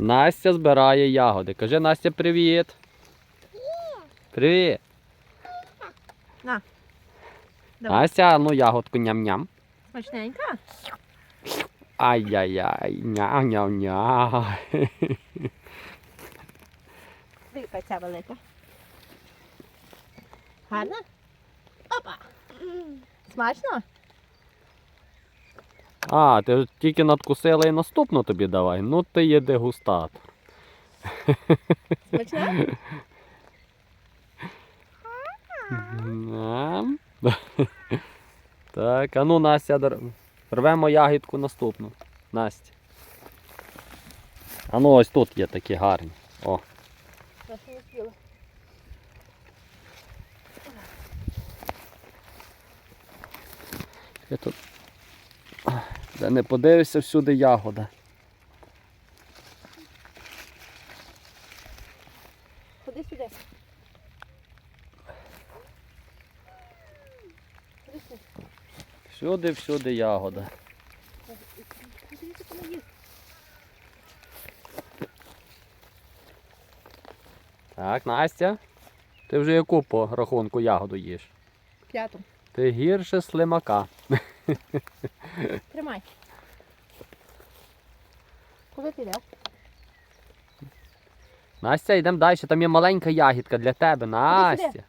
Настя збирає ягоди. Кажи Настя, привіт. Привіт. На. Давай. Настя, ну ягодку ням-ням. Смачненька? Ай-яй-яй, ня-ня-ня. Дивіться ця велика. Гарна? Опа! Смачно? А, ти тільки надкусила і наступну тобі давай. Ну ти є дегустатор. Смачно? Так, а ну Настя, рвемо ягідку наступну. Настя. А ну ось тут є такі гарні. О. Я тут. Де не подивишся всюди ягода. Ходи сюди. Ходи сюди. Всюди, всюди ягода. Так, Настя. Ти вже яку по рахунку ягоду їш? П'яту. Ти гірше слимака. Куди ти йдеш? Настя, йдемо далі. Там є маленька ягідка для тебе. Настя.